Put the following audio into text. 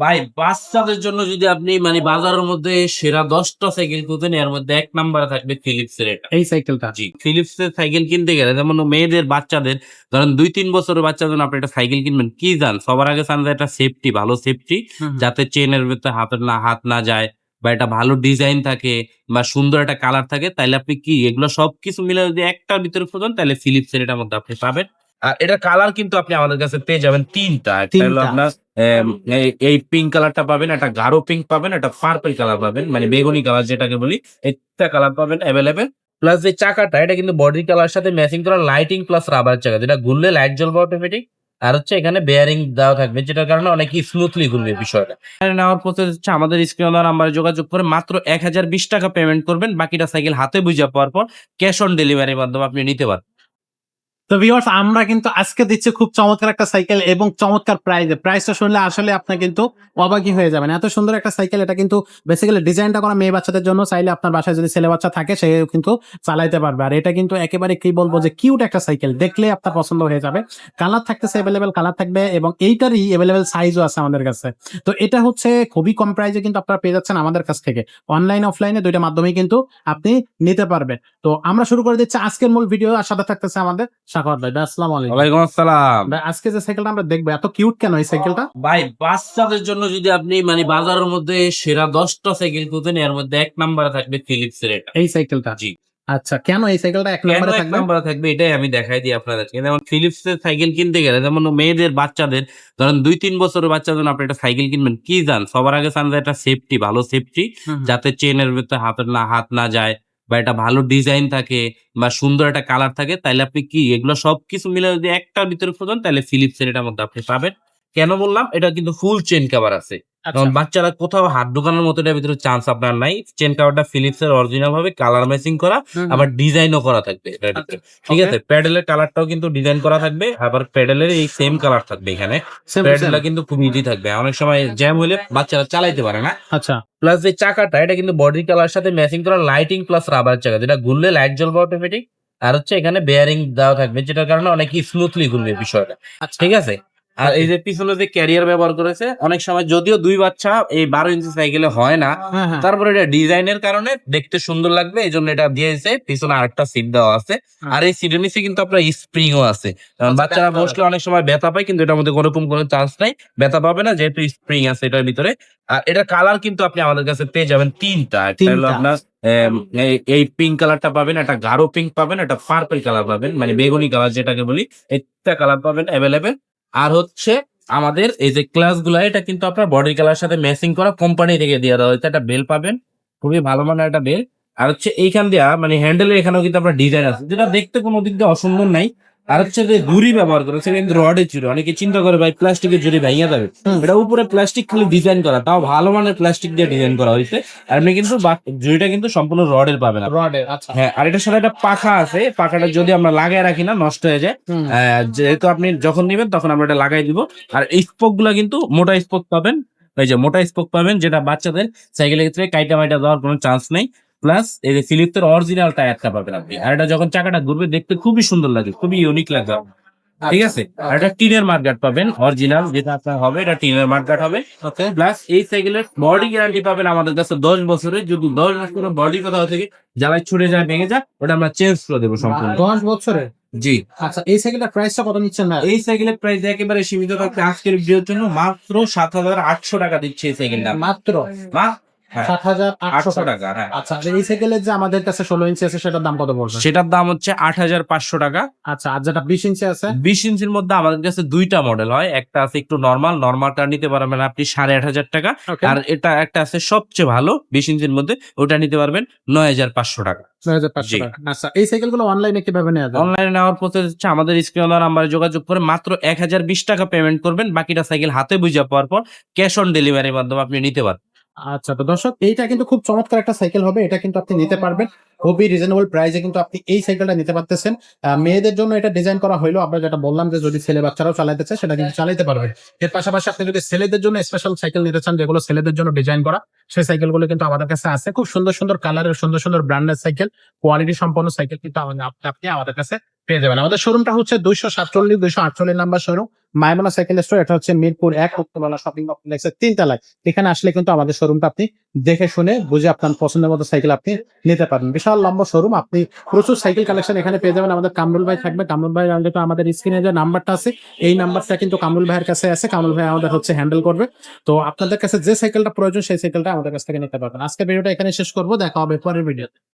ভাই বাচ্চাদের জন্য যদি আপনি মানে বাজারের মধ্যে সেরা দশটা সাইকেল খুঁজেন এর মধ্যে এক নাম্বারে থাকবে ফিলিপস এর এটা। এই সাইকেলটা জি ফিলিপস এর সাইকেল কিনতে গেলে যেমন মেয়েদের বাচ্চাদের ধরেন দুই তিন বছরের বাচ্চাদের জন্য আপনি একটা সাইকেল কিনবেন কি জান? সবার আগে চান একটা সেফটি ভালো সেফটি যাতে চেনের ভিতরে হাত না হাত না যায় বা এটা ভালো ডিজাইন থাকে বা সুন্দর একটা কালার থাকে তাহলে আপনি কি এগুলো সবকিছু মিলে যদি একটার ভিতরে খোঁজেন তাহলে ফিলিপস এর এটার মধ্যে আপনি পাবেন। আর এটা কালার কিন্তু আপনি আমাদের কাছে পেয়ে যাবেন তিনটা। একটা হলো আপনার এই- পিঙ্ক কালারটা পাবেন একটা গাঢ় পিঙ্ক পাবেন একটা পার্পল কালার পাবেন মানে বেগুনি কালার যেটাকে বলি একটা কালার পাবেন অ্যাভেলেবেল প্লাস যে চাকাটা এটা কিন্তু বডি কালার সাথে ম্যাচিং করা লাইটিং প্লাস রাবার চাকা যেটা ঘুরলে লাইট জ্বলবে অটোমেটিক আর হচ্ছে এখানে বেয়ারিং দেওয়া থাকবে যেটার কারণে অনেক স্মুথলি ঘুরবে বিষয়টা। নেওয়ার প্রসেস হচ্ছে আমাদের স্ক্রিন নাম্বারে যোগাযোগ করে মাত্র এক হাজার বিশ টাকা পেমেন্ট করবেন বাকিটা সাইকেল হাতে বুঝে পাওয়ার পর ক্যাশ অন ডেলিভারির মাধ্যমে আপনি নিতে পারবেন। তো ভিউয়ার্স আমরা কিন্তু আজকে দিচ্ছি খুব চমৎকার একটা সাইকেল এবং চমৎকার প্রাইসে প্রাইসটা শুনলে আসলে আপনি কিন্তু অবাকই হয়ে যাবেন। এত সুন্দর একটা সাইকেল এটা কিন্তু বেসিক্যালি ডিজাইনটা করা মেয়ে বাচ্চাদের জন্য, চাইলে আপনার বাসায় যদি ছেলে বাচ্চা থাকে সে কিন্তু চালাইতে পারবে। আর এটা কিন্তু একেবারে কি বলব যে কিউট একটা সাইকেল দেখলে আপনার পছন্দ হয়ে যাবে। কালার থাকতেছে অ্যাভেলেবেল কালার থাকবে এবং এইটারই অ্যাভেলেবেল সাইজও আছে আমাদের কাছে। তো এটা হচ্ছে খুবই কম প্রাইসে কিন্তু আপনারা পেয়ে যাচ্ছেন আমাদের কাছ থেকে। অনলাইন অফলাইনে দুইটা মাধ্যমেই কিন্তু আপনি নিতে পারবেন। তো আমরা শুরু করে দিচ্ছি আজকের মূল ভিডিও আর সাথে থাকতেছে আমাদের সাখাওয়াত ভাই ভাই, আসসালামু আলাইকুম। ওয়ালাইকুম আসসালাম। ভাই, আজকে যে সাইকেলটা আমরা দেখব এত কিউট কেন এই সাইকেলটা ভাই বাচ্চাদের জন্য যদি আপনি মানে বাজারের মধ্যে সেরা দশটা সাইকেল খুঁজেন এর মধ্যে এক নাম্বারে থাকবে ফিলিপস এর এই সাইকেলটা জি। আচ্ছা কেন এই সাইকেলটা এক নম্বরে থাকবে? নাম্বারে থাকবে এটাই আমি দেখাই দিই আপনাদেরকে। যেমন ফিলিপস এর সাইকেল কিনতে গেলে যেমন মেয়েদের বাচ্চাদের ধরেন দুই তিন বছরের বাচ্চাদের জন্য আপনি একটা সাইকেল কিনবেন কি জান? সবার আগে চান যে একটা সেফটি ভালো সেফটি যাতে চেনের ভিতরে হাত না হাত না যায়। বা এটা ভালো ডিজাইন থাকে বা সুন্দর একটা কালার থাকে তাহলে আপনি কি এগুলো সবকিছু মিলে যদি একটার ভিতরে খোঁজেন তাহলে ফিলিপসের এটার মধ্যে আপনি পাবেন। কেন বললাম? এটা কিন্তু ফুল চেন কাভার আছে। কারণ বাচ্চারা কোথাও হাত ঢোকানোর মতো এটার ভিতরে চান্স আপনার নাই। চেন কাভারটা ফিলিপস এর অরিজিনাল ভাবে কালার ম্যাচিং করা আবার ডিজাইনও করা থাকবে ভিতরে। ঠিক. আছে? প্যাডেলের কালারটাও কিন্তু ডিজাইন করা থাকবে আবার প্যাডেলের এই সেম কালার থাকবে এখানে। প্যাডেলটা কিন্তু খুব ইজি থাকবে। অনেক সময় জ্যাম হলে বাচ্চারা চালাইতে পারে না। আচ্ছা। প্লাস যে চাকাটা এটা কিন্তু বডি কালার সাথে ম্যাচিং করা লাইটিং প্লাস রাবার চাকা যেটা ঘুরলে লাইট জ্বলবে অটোমেটিক আর হচ্ছে এখানে বেয়ারিং দেওয়া থাকবে যেটার কারণে অনেক স্মুথলি ঘুরবে বিষয়টা। আচ্ছা। ঠিক আছে? আর এই যে পিছনে যে ক্যারিয়ার ব্যবহার করেছে অনেক সময় যদিও দুই বাচ্চা এই বারো ইঞ্চি সাইকেলে হয় না হ্যাঁ, হ্যাঁ। তারপরে এটা ডিজাইনের কারণে দেখতে সুন্দর লাগবে এই জন্য এটা দিয়েছে। পিছনে আরেকটা সিট দেওয়া আছে। আর এই সিটের নিচে কিন্তু আপনার স্প্রিং ও আছে। কারণ আচ্ছা, বাচ্চারা বসলে অনেক সময় ব্যথা পায় কিন্তু এটার মধ্যে কোনোরকম কোনো চান্স নাই। ব্যথা পাবে না যেহেতু স্প্রিং আছে এটার ভিতরে। আর এটা কালার কিন্তু আপনি আমাদের কাছে পেয়ে যাবেন তিনটা। একটা হলো আপনার এই পিঙ্ক কালারটা পাবেন একটা গাঢ় পিঙ্ক পাবেন একটা পার্পল কালার পাবেন মানে বেগুনি কালার যেটাকে বলি একটা কালার পাবেন অ্যাভেলেবেল আর হচ্ছে আমাদের এই যে ক্লাসগুলো, এটা কিন্তু আপনার বডি কালার সাথে ম্যাচিং করা কোম্পানি থেকে দিয়ে দেওয়া হয়েছে। একটা বেল পাবেন, খুবই ভালো মানের একটা বেল আর হচ্ছে এইখান দিয়া মানে হ্যান্ডেলের এখানেও কিন্তু আপনার ডিজাইন আছে, যেটা দেখতে কোনো দিক দিয়ে অসুন্দর নাই। আর হচ্ছে যে ঝুড়ি ব্যবহার করে সেটা কিন্তু রডের ঝুড়ি অনেকে চিন্তা করে ভাই প্লাস্টিকের ঝুড়ি ভেঙে যাবে। এটা উপরে প্লাস্টিক খালি ডিজাইন করা তাও ভালো মানের প্লাস্টিক দিয়ে ডিজাইন করা হয়েছে। আর আপনি কিন্তু ঝুড়িটা কিন্তু সম্পূর্ণ রডের পাবেন। রডের আচ্ছা। হ্যাঁ আর এটার সাথে একটা পাখা আছে পাখাটা যদি আমরা লাগাই রাখি না নষ্ট হয়ে যায় যেহেতু আপনি যখন নেবেন তখন আমরা এটা লাগাই দিব। আর স্পোকগুলা কিন্তু মোটা স্পোক পাবেন এই যে মোটা স্পোক পাবেন যেটা বাচ্চাদের সাইকেলের ক্ষেত্রে কাইটা মাইটা দেওয়ার কোনো চান্স নেই। প্লাস এই যে ফিলিপসের অরিজিনাল টায়ারটা পাবেন আপনি। আর এটা যখন চাকাটা ঘুরবে দেখতে খুবই সুন্দর লাগে খুবই ইউনিক লাগবে ঠিক আছে? আর এটা টিনের মার্কেট পাবেন অরিজিনাল যেটা আপনার হবে এটা টিনের মার্কেট হবে। প্লাস এই সাইকেলের বডি গ্যারান্টি পাবেন আমাদের কাছে দশ বছরের যদি দশ বছরের বডি কোথাও থেকে জ্বালাই ছুটে যায় ভেঙে যায় ওটা আমরা চেঞ্জ করে দেবো সম্পূর্ণ। দশ বছরের? জি। আচ্ছা এই সাইকেলটার প্রাইসটা কত নিচ্ছেন না এই সাইকেলের প্রাইস একেবারে সীমিত থাকবে আজকের ভিডিওর জন্য মাত্র সাত হাজার আটশো টাকা দিচ্ছে এই সাইকেলটা মাত্র? মা হ্যাঁ, সাত হাজার আটশো টাকা হ্যাঁ। আচ্ছা এই সাইকেলের যে আমাদের কাছে ষোলো ইঞ্চি আছে সেটার দাম কত পড়বে? সেটার দাম হচ্ছে আট হাজার পাঁচশো টাকা। আচ্ছা আর যেটা বিশ ইঞ্চি আছে? বিশ ইঞ্চির মধ্যে আমাদের কাছে দুইটা মডেল হয়। একটা আছে একটু নর্মাল নর্মালটা নিতে পারবেন আপনি সাড়ে আট হাজার টাকা। আর এটা একটা আছে সবচেয়ে ভালো বিশ ইঞ্চির মধ্যে ওটা নিতে পারবেন নয় হাজার পাঁচশো টাকা। নয় হাজার পাঁচশো টাকা। আচ্ছা এই সাইকেলগুলো অনলাইনে কীভাবে নেওয়া যায়? অনলাইনে নেওয়ার প্রসেস হচ্ছে আমাদের স্ক্রিন নাম্বারে যোগাযোগ করে মাত্র এক হাজার বিশ টাকা পেমেন্ট করবেন। বাকিটা সাইকেল হাতে বুঝে পাওয়ার পর ক্যাশ অন ডেলিভারির মাধ্যমে আপনি নিতে পারবেন। আচ্ছা তো দর্শক, এইটা কিন্তু খুব চমৎকার একটা সাইকেল হবে, এটা কিন্তু আপনি নিতে পারবেন। খুবই রিজনেবল প্রাইসে কিন্তু আপনি এই সাইকেলটা নিতে পারতেছেন। মেয়েদের জন্য এটা ডিজাইন করা হইল, আমরা যেটা বললাম যে যদি ছেলে বাচ্চারাও চালাতে চায়, সেটা কিন্তু চালাতে পারবে। এর পাশাপাশি আপনি যদি ছেলেদের জন্য স্পেশাল সাইকেল নিতে চান, যেগুলো ছেলেদের জন্য ডিজাইন করা, সেই সাইকেলগুলো কিন্তু আমাদের কাছে আছে। খুব সুন্দর সুন্দর কালারের সুন্দর সুন্দর ব্র্যান্ডের সাইকেল কোয়ালিটি সম্পন্ন সাইকেল কিন্তু আপনি আমাদের কাছে পেয়ে যাবেন। আমাদের শোরুমটা হচ্ছে দুইশো সাতচল্লিশ, দুইশো আটচল্লিশ number showroom Maimuna cycle store এটা হচ্ছে মিরপুর এক উত্তরবালা শপিং কমপ্লেক্সের তিন তলায়। এখানে আসলে কিন্তু আমাদের শোরুমটা আপনি দেখে শুনে বুঝে আপনার পছন্দের মতো সাইকেল আপনি নিতে পারবেন। বিশাল লম্বা শোরুম আপনি প্রচুর সাইকেল কালেকশন এখানে পেয়ে যাবেন। আমাদের কামরুল ভাই থাকবে। কামরুল ভাই তো আমাদের স্ক্রিনে যে নাম্বারটা আছে, এই নাম্বারটা কিন্তু কামরুল ভাইয়ের কাছে আছে। কামরুল ভাই আমাদের হচ্ছে হ্যান্ডেল করবে। তো আপনাদের কাছে যে সাইকেলটা প্রয়োজন, সেই সাইকেলটা আমাদের কাছ থেকে নিতে পারবেন। আজকের ভিডিওটা এখানে শেষ করব। দেখা হবে পরের ভিডিওতে